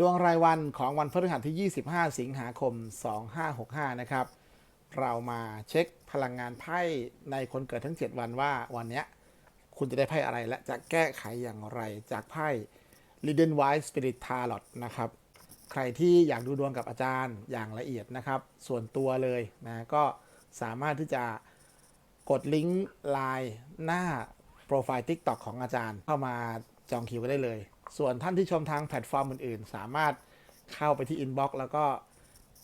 ดวงรายวันของวันพฤหัสที่ 25 สิงหาคม 2565 นะครับ เรามาเช็คพลังงานไพ่ในคนเกิดทั้ง 7 วันว่าวันนี้คุณจะได้ไพ่อะไรและจะแก้ไขอย่างไรจากไพ่ l i d e n White Spirit Tarot นะครับ ใครที่อยากดูดวงกับอาจารย์อย่างละเอียดนะครับ ส่วนตัวเลยนะก็สามารถที่จะกดลิงก์ไลน์หน้าโปรไฟล์ TikTok ของอาจารย์เข้ามาจองคิวได้เลย ส่วนท่านที่ชมทางแพลตฟอร์มอื่นๆ สามารถเข้าไปที่อินบ็อกซ์แล้วก็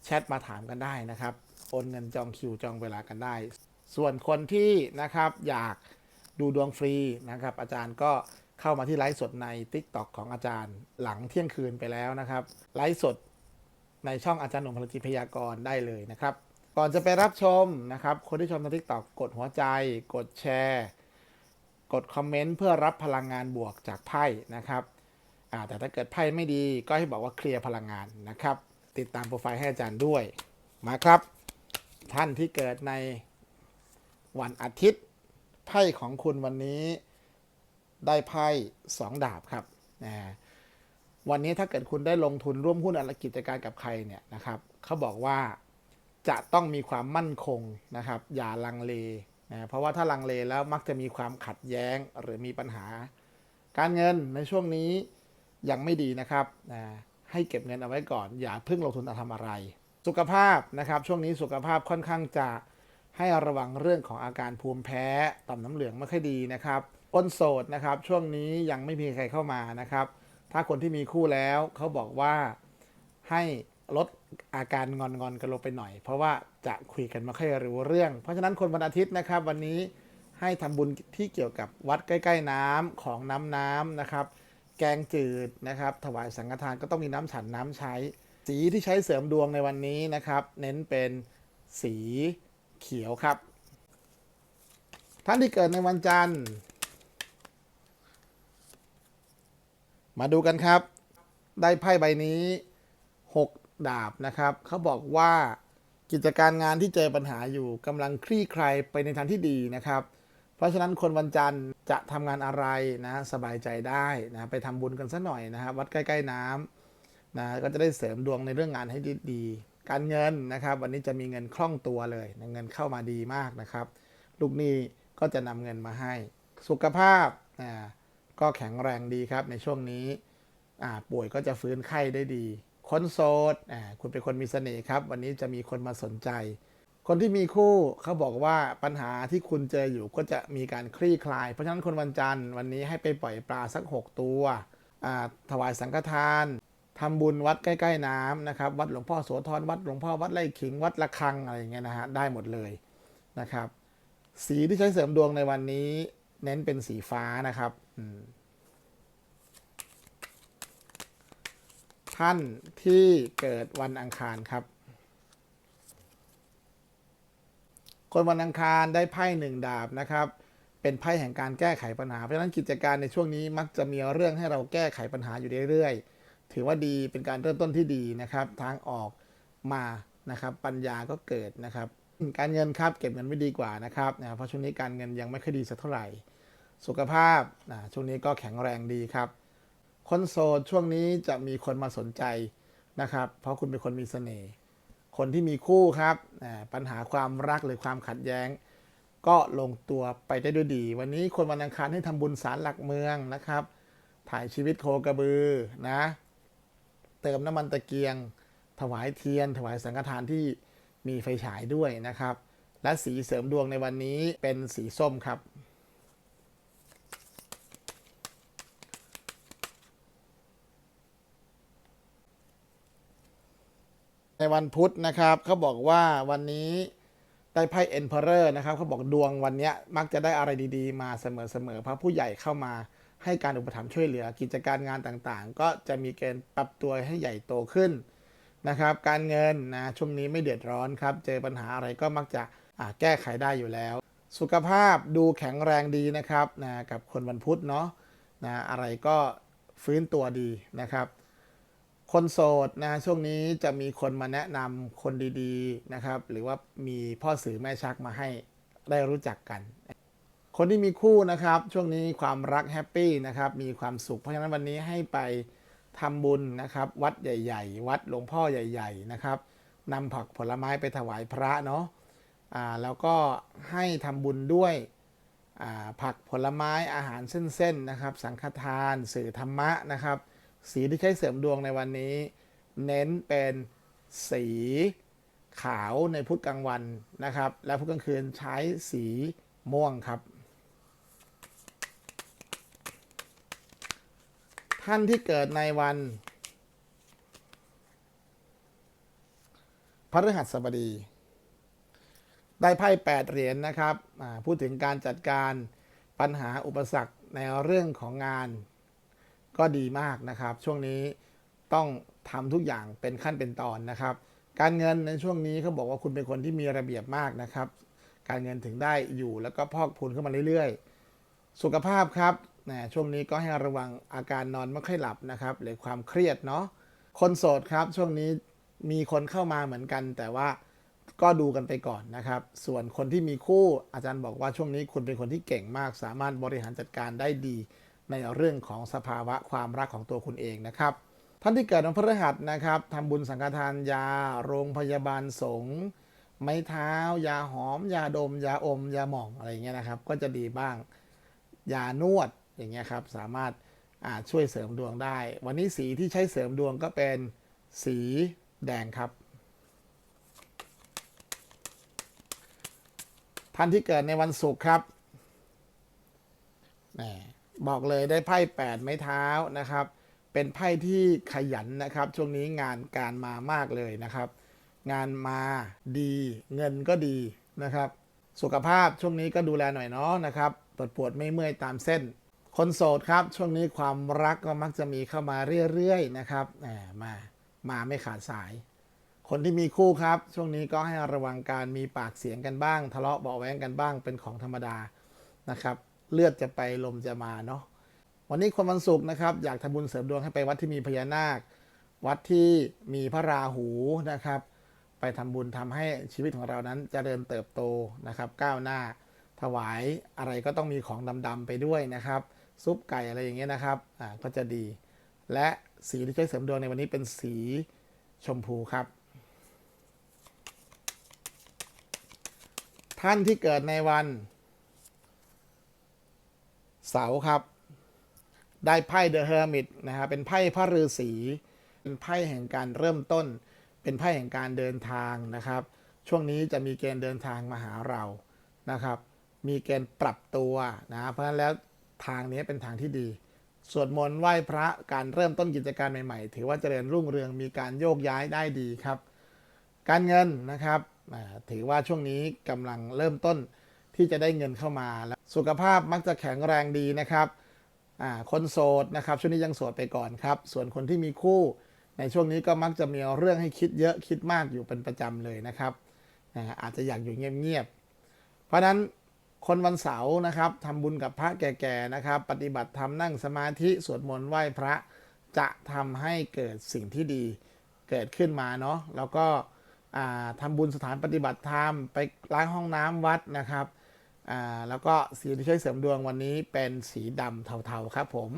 แชทมาถามกันได้นะครับ โอนเงินจองคิวจองเวลากันได้ ส่วนคนที่นะครับอยากดูดวงฟรีนะครับ อาจารย์ก็เข้ามาที่ไลฟ์สดใน TikTok ของอาจารย์หลังเที่ยงคืนไปแล้วนะครับ ไลฟ์สดในช่องอาจารย์หนุ่มพลจิตพยากรณ์ได้เลยนะครับ ก่อนจะไปรับชมนะครับ คนที่ชมทาง TikTok กดหัวใจ กดแชร์ กดคอมเมนต์เพื่อรับพลังงานบวกจากไพ่นะครับ แต่ถ้าเกิดไพ่ไม่ดีก็ให้บอกว่าเคลียร์พลังงานนะครับ ติดตามโปรไฟล์ให้อาจารย์ด้วยมาครับ ท่านที่เกิดในวันอาทิตย์ ไพ่ของคุณวันนี้ได้ไพ่สองดาบครับนะวันนี้ถ้าเกิดคุณได้ลงทุนร่วมหุ้นอะไรกิจการกับใครเนี่ยนะครับเขาบอกว่าจะต้องมีความมั่นคงนะครับ อย่าลังเลนะเพราะว่าถ้าลังเลแล้วมักจะมีความขัดแย้งหรือมีปัญหา การเงินในช่วงนี้ ยังไม่ดีนะครับนะให้เก็บเงินเอาไว้ก่อน อย่าเพิ่งลงทุนเอาทำอะไร สุขภาพนะครับ ช่วงนี้สุขภาพค่อนข้างจะให้ระวังเรื่องของอาการภูมิแพ้ต่อมน้ำเหลืองไม่ค่อยดีนะครับคนโสดนะครับช่วงนี้ยังไม่มีใครเข้ามานะครับ ถ้าคนที่มีคู่แล้วเขาบอกว่าให้ลดอาการงอนๆกันลงไปหน่อย เพราะว่าจะคุยกันไม่ค่อยรู้เรื่อง เพราะฉะนั้นคนวันอาทิตย์นะครับ วันนี้ให้ทำบุญที่เกี่ยวกับวัดใกล้ ๆน้ำของน้ำน้ำนะครับ แกงจืดนะครับ ถวายสังฆทานก็ต้องมีน้ำฉันน้ำใช้ สีที่ใช้เสริมดวงในวันนี้นะครับ เน้นเป็นสีเขียวครับ ท่านที่เกิดในวันจันทร์ มาดูกันครับ ได้ไพ่ใบนี้ 6 ดาบนะครับ เขาบอกว่ากิจการงานที่เจอปัญหาอยู่กำลังคลี่คลายไปในทางที่ดีนะครับ เพราะฉะนั้นคนวันจันทร์ จะทำงานอะไรนะสบายใจได้นะไปทำบุญกันสักหน่อยนะครับวัดใกล้ๆน้ำนะก็จะได้เสริมดวงในเรื่องงานให้ดีๆการเงินนะครับ วันนี้จะมีเงินคล่องตัวเลยนะเงินเข้ามาดีมากนะครับ ลูกหนี้ก็จะนำเงินมาให้ สุขภาพอ่าก็แข็งแรงดีครับในช่วงนี้อ่าป่วยก็จะฟื้นไข้ได้ดี คนโสดอ่าคุณเป็นคนมีเสน่ห์ครับ วันนี้จะมีคนมาสนใจ คนที่มีคู่เขาบอกว่าปัญหาที่คุณเจออยู่ก็จะมีการคลี่คลาย เพราะฉะนั้นคนวันจันทร์วันนี้ให้ไปปล่อยปลาสัก 6 ตัวอ่าถวายสังฆทานทำบุญวัดใกล้ๆน้ำนะครับ วัดหลวงพ่อโสธรวัดหลวงพ่อวัดไร่ขิงวัดระฆังอะไรอย่างเงี้ยนะฮะได้หมดเลยนะครับ สีที่ใช้เสริมดวงในวันนี้เน้นเป็นสีฟ้านะครับท่านที่เกิดวันอังคารครับ คนวันอังคารได้ไพ่หนึ่งดาบนะครับ เป็นไพ่แห่งการแก้ไขปัญหา เพราะฉะนั้นกิจการในช่วงนี้มักจะมีเรื่องให้เราแก้ไขปัญหาอยู่เรื่อยๆ ถือว่าดีเป็นการเริ่มต้นที่ดีนะครับ ทางออกมานะครับ ปัญญาก็เกิดนะครับ การเงินครับเก็บเงินไว้ดีกว่านะครับนะเพราะช่วงนี้การเงินยังไม่ค่อยดีสักเท่าไหร่ สุขภาพนะช่วงนี้ก็แข็งแรงดีครับ คนโสดช่วงนี้จะมีคนมาสนใจนะครับ เพราะคุณเป็นคนมีเสน่ห์คนที่มีคู่ครับ ปัญหาความรักหรือความขัดแย้ง ก็ลงตัวไปได้ด้วยดี วันนี้คนวันอังคารให้ทำบุญสารหลักเมืองนะครับ ถ่ายชีวิตโคกระบือนะ เติมน้ำมันตะเกียง ถวายเทียน ถวายสังฆทานที่มีไฟฉายด้วยนะครับ และสีเสริมดวงในวันนี้เป็นสีส้มครับ วันพุธนะครับเขาบอกว่าวันนี้ได้ไพ่ Emperor นะครับเขาบอกดวงวันนี้มักจะได้อะไรดีๆ มาเสมอๆเพราะผู้ใหญ่เข้ามาให้การอุปถัมภ์ช่วยเหลือกิจการงานต่างๆ ก็จะมีเกณฑ์ปรับตัวให้ใหญ่โตขึ้นนะครับ การเงินนะช่วงนี้ไม่เดือดร้อนครับ เจอปัญหาอะไรก็มักจะแก้ไขได้อยู่แล้ว สุขภาพดูแข็งแรงดีนะครับนะกับคนวันพุธเนาะนะอะไรก็ฟื้นตัวดีนะครับ คนโสดนะช่วงนี้จะมีคนมาแนะนำคนดีๆนะครับ หรือว่ามีพ่อสื่อแม่ชักมาให้ได้รู้จักกัน คนที่มีคู่นะครับ ช่วงนี้ความรักแฮปปี้นะครับ มีความสุข เพราะฉะนั้นวันนี้ให้ไปทำบุญนะครับ วัดใหญ่ ๆ วัดหลวงพ่อใหญ่ ๆ นะครับนำผักผลไม้ไปถวายพระเนาะอ่าแล้วก็ให้ทำบุญด้วยอ่าผักผลไม้อาหารเส้นๆนะครับ สังฆทาน สื่อธรรมะนะครับ สีที่ใช้เสริมดวงในวันนี้ เน้นเป็นสีขาวในพุธกลางวันนะครับ และพุธกลางคืนใช้สีม่วงครับ ท่านที่เกิดในวันพฤหัสบดี ได้ไพ่แปดเหรียญนะครับ พูดถึงการจัดการปัญหาอุปสรรคในเรื่องของงาน ก็ดีมากนะครับ ช่วงนี้ต้องทำทุกอย่างเป็นขั้นเป็นตอนนะครับ การเงินในช่วงนี้เขาบอกว่าคุณเป็นคนที่มีระเบียบมากนะครับ การเงินถึงได้อยู่แล้วก็พอกพูนขึ้นมาเรื่อยๆ สุขภาพครับนะช่วงนี้ก็ให้ระวังอาการนอนไม่ค่อยหลับนะครับหรือความเครียดเนาะคนโสดครับช่วงนี้มีคนเข้ามาเหมือนกัน แต่ว่าก็ดูกันไปก่อนนะครับ ส่วนคนที่มีคู่อาจารย์บอกว่าช่วงนี้คุณเป็นคนที่เก่งมาก สามารถบริหารจัดการได้ดี ในเรื่องของสภาวะความรักของตัวคุณเองนะครับ ท่านที่เกิดวันพฤหัสนะครับทำบุญสังฆทานยา โรงพยาบาลสงฆ์ไม้เท้า ยาหอม ยาดม ยาอม ยาหม่องอะไรเงี้ยนะครับ ก็จะดีบ้าง ยานวดอย่างเงี้ยครับ สามารถอ่าช่วยเสริมดวงได้ วันนี้สีที่ใช้เสริมดวงก็เป็นสีแดงครับ ท่านที่เกิดในวันศุกร์ครับ บอกเลยได้ไพ่แปดไม้เท้านะครับ เป็นไพ่ที่ขยันนะครับ ช่วงนี้งานการมามากเลยนะครับ งานมาดีเงินก็ดีนะครับ สุขภาพช่วงนี้ก็ดูแลหน่อยเนาะนะครับปวดปวดไม่เมื่อยตามเส้น คนโสดครับ ช่วงนี้ความรักก็มักจะมีเข้ามาเรื่อยๆนะครับแหมมามาไม่ขาดสาย คนที่มีคู่ครับ ช่วงนี้ก็ให้ระวังการมีปากเสียงกันบ้าง ทะเลาะเบาแว้งกันบ้างเป็นของธรรมดานะครับ เลือดจะไปลมจะมาเนาะวันนี้คนวันศุกร์นะครับ อยากทำบุญเสริมดวงให้ไปวัดที่มีพญานาค วัดที่มีพระราหูนะครับ ไปทำบุญทำให้ชีวิตของเรานั้นเจริญเติบโตนะครับ ก้าวหน้า ถวายอะไรก็ต้องมีของดำๆไปด้วยนะครับ ซุปไก่อะไรอย่างเงี้ยนะครับอ่าก็จะดี และสีที่ใช้เสริมดวงในวันนี้เป็นสีชมพูครับ ท่านที่เกิดในวัน เสาครับ ได้ไพ่เดอะเฮอร์มิตนะครับเป็นไพ่พระฤาษีเป็นไพ่แห่งการเริ่มต้น เป็นไพ่แห่งการเดินทางนะครับ ช่วงนี้จะมีเกณฑ์เดินทางมาหาเรานะครับ มีเกณฑ์ปรับตัวนะเพราะฉะนั้นแล้วทางนี้เป็นทางที่ดีสวดมนต์ไหว้พระการเริ่มต้นกิจการใหม่ๆ ถือว่าเจริญรุ่งเรืองมีการโยกย้ายได้ดีครับ การเงินนะครับถือว่าช่วงนี้กำลังเริ่มต้นที่จะได้เงินเข้ามาแล้ว สุขภาพมักจะแข็งแรงดีนะครับคนโสดนะครับช่วงนี้ยังโสดไปก่อนครับ ส่วนคนที่มีคู่ ในช่วงนี้ก็มักจะมีเรื่องให้คิดเยอะคิดมากอยู่เป็นประจำเลยนะครับอาจจะอยากอยู่เงียบๆเพราะนั้นคนวันเสาร์นะครับทำบุญกับพระแก่ๆนะครับ ปฏิบัติธรรมนั่งสมาธิสวดมนต์ไหว้พระจะทำให้เกิดสิ่งที่ดีเกิดขึ้นมาเนาะแล้วก็อ่าทำบุญสถานปฏิบัติธรรมไปล้างห้องน้ำวัดนะครับ แล้วก็สีที่ใช้เสริมดวงวันนี้เป็นสีดำเทาๆครับผม